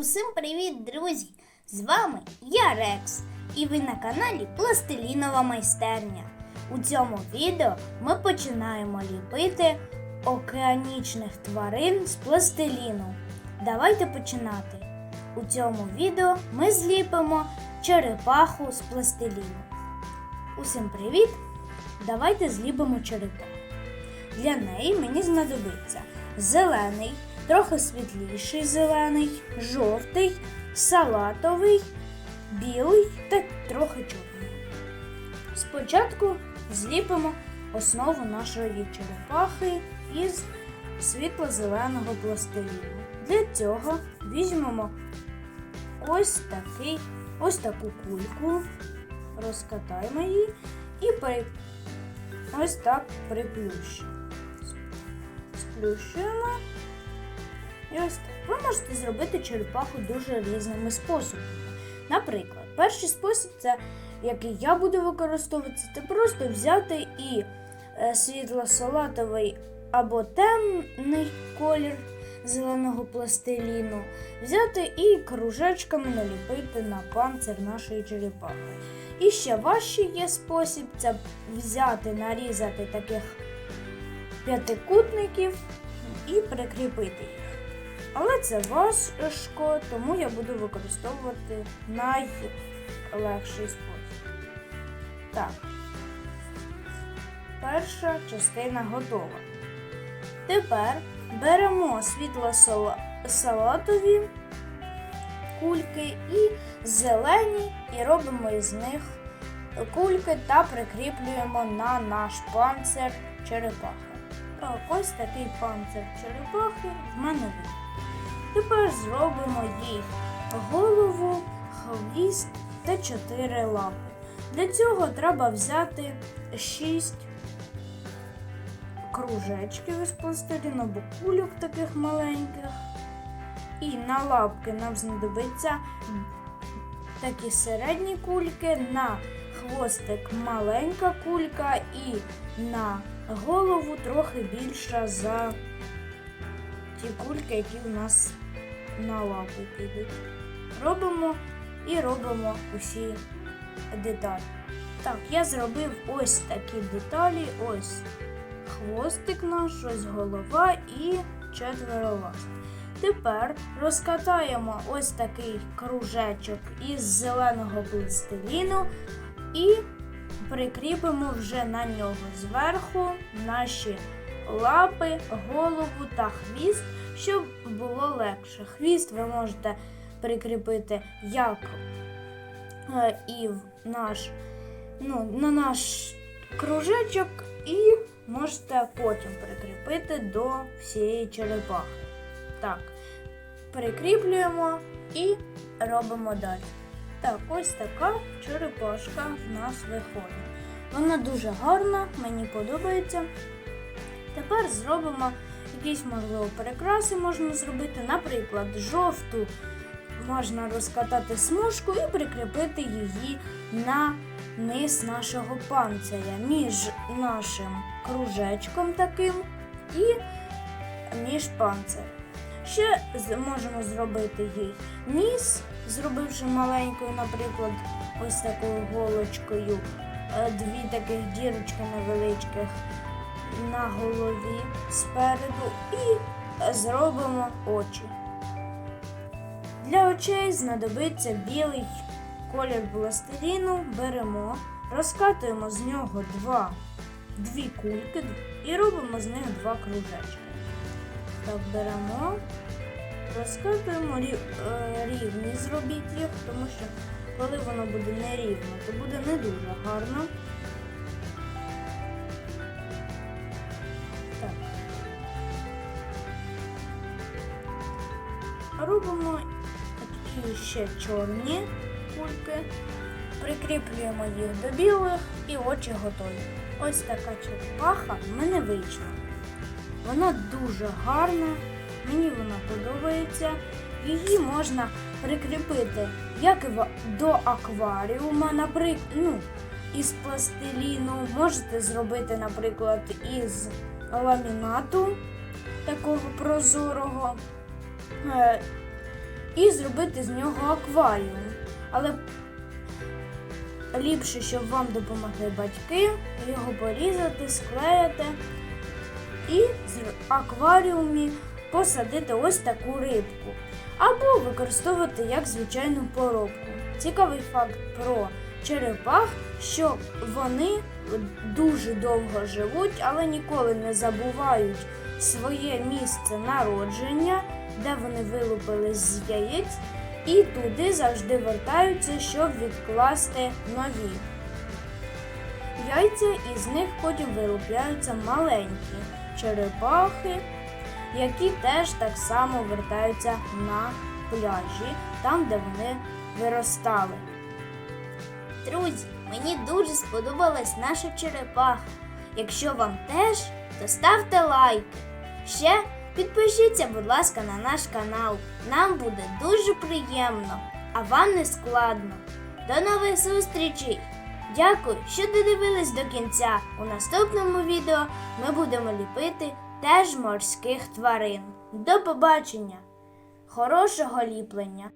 Усім привіт, друзі! З вами я Рекс, і ви на каналі Пластилінова майстерня. У цьому відео ми починаємо ліпити океанічних тварин з пластиліну. Давайте починати. У цьому відео ми зліпимо черепаху з пластиліну. Усім привіт! Давайте зліпимо черепаху. Для неї мені знадобиться зелений, трохи світліший зелений, жовтий, салатовий, білий та трохи чорний. Спочатку зліпимо основу нашої черепахи із світло-зеленого пластиліну. Для цього візьмемо ось такий, ось таку кульку, розкатаємо її і при... ось так приплющимо сплющуємо. І ось. Ви можете зробити черепаху дуже різними способами. Наприклад, перший спосіб, це який я буду використовувати, це просто взяти і е, світло-салатовий або темний колір зеленого пластиліну, взяти і кружечками наліпити на панцир нашої черепахи. І ще важчий є спосіб це взяти, нарізати таких п'ятикутників і прикріпити їх. Але це важко, тому я буду використовувати найлегший спосіб. Так, перша частина готова. Тепер беремо світло-салатові кульки і зелені, і робимо із них кульки та прикріплюємо на наш панцир черепахи. Ось такий панцир черепахи в мене вийде. Тепер зробимо їй голову, хвіст та чотири лапи. Для цього треба взяти шість кружечків із пластиліну або кульок таких маленьких. І на лапки нам знадобиться такі середні кульки, на хвостик маленька кулька і на голову трохи більша за ті кульки, які у нас на лапи підуть. Робимо і робимо усі деталі. Так, я зробив ось такі деталі, ось хвостик наш, ось голова і четверо лап. Тепер розкатаємо ось такий кружечок із зеленого пластиліну і прикріпимо вже на нього зверху наші лапи, голову та хвіст, щоб було легше. Хвіст ви можете прикріпити як е, і в наш, ну, на наш кружечок, і можете потім прикріпити до всієї черепахи. Так, прикріплюємо і робимо далі. Так, ось така черепашка в нас виходить. Вона дуже гарна, мені подобається. Тепер зробимо якісь, можливо, перекраси можна зробити. Наприклад, жовту можна розкатати смужку і прикріпити її на низ нашого панциря між нашим кружечком таким і між панцирем. Ще можемо зробити їй ніс, зробивши маленькою, наприклад, ось такою голочкою, е, дві таких дірочки невеличких на голові спереду і зробимо очі. Для очей знадобиться білий колір пластиліну, беремо, розкатуємо з нього два, дві кульки і робимо з них два кружечки. Так, беремо, розкатуємо е, рівні, зробіть їх, тому що коли воно буде нерівно, то буде не дуже гарно. Так. Робимо такі ще чорні кульки, прикріплюємо їх до білих і очі готові. Ось така черепаха в мене вийшла. Вона дуже гарна, мені вона подобається. Її можна прикріпити як до акваріума, наприклад, ну, із пластиліну. Можете зробити, наприклад, із ламінату такого прозорого. Е, і зробити з нього акваріум. Але ліпше, щоб вам допомогли батьки, його порізати, склеїти і в акваріумі посадити ось таку рибку. Або використовувати як звичайну поробку. Цікавий факт про черепах, що вони дуже довго живуть, але ніколи не забувають своє місце народження, де вони вилупились з яєць, і туди завжди вертаються, щоб відкласти нові. Яйця із них потім вилупляються маленькі черепахи, які теж так само вертаються на пляжі, там, де вони виростали. Друзі, мені дуже сподобалась наша черепаха. Якщо вам теж, то ставте лайк. Ще підпишіться, будь ласка, на наш канал. Нам буде дуже приємно, а вам не складно. До нових зустрічей! Дякую, що додивились до кінця. У наступному відео ми будемо ліпити теж морських тварин. До побачення! Хорошого ліплення!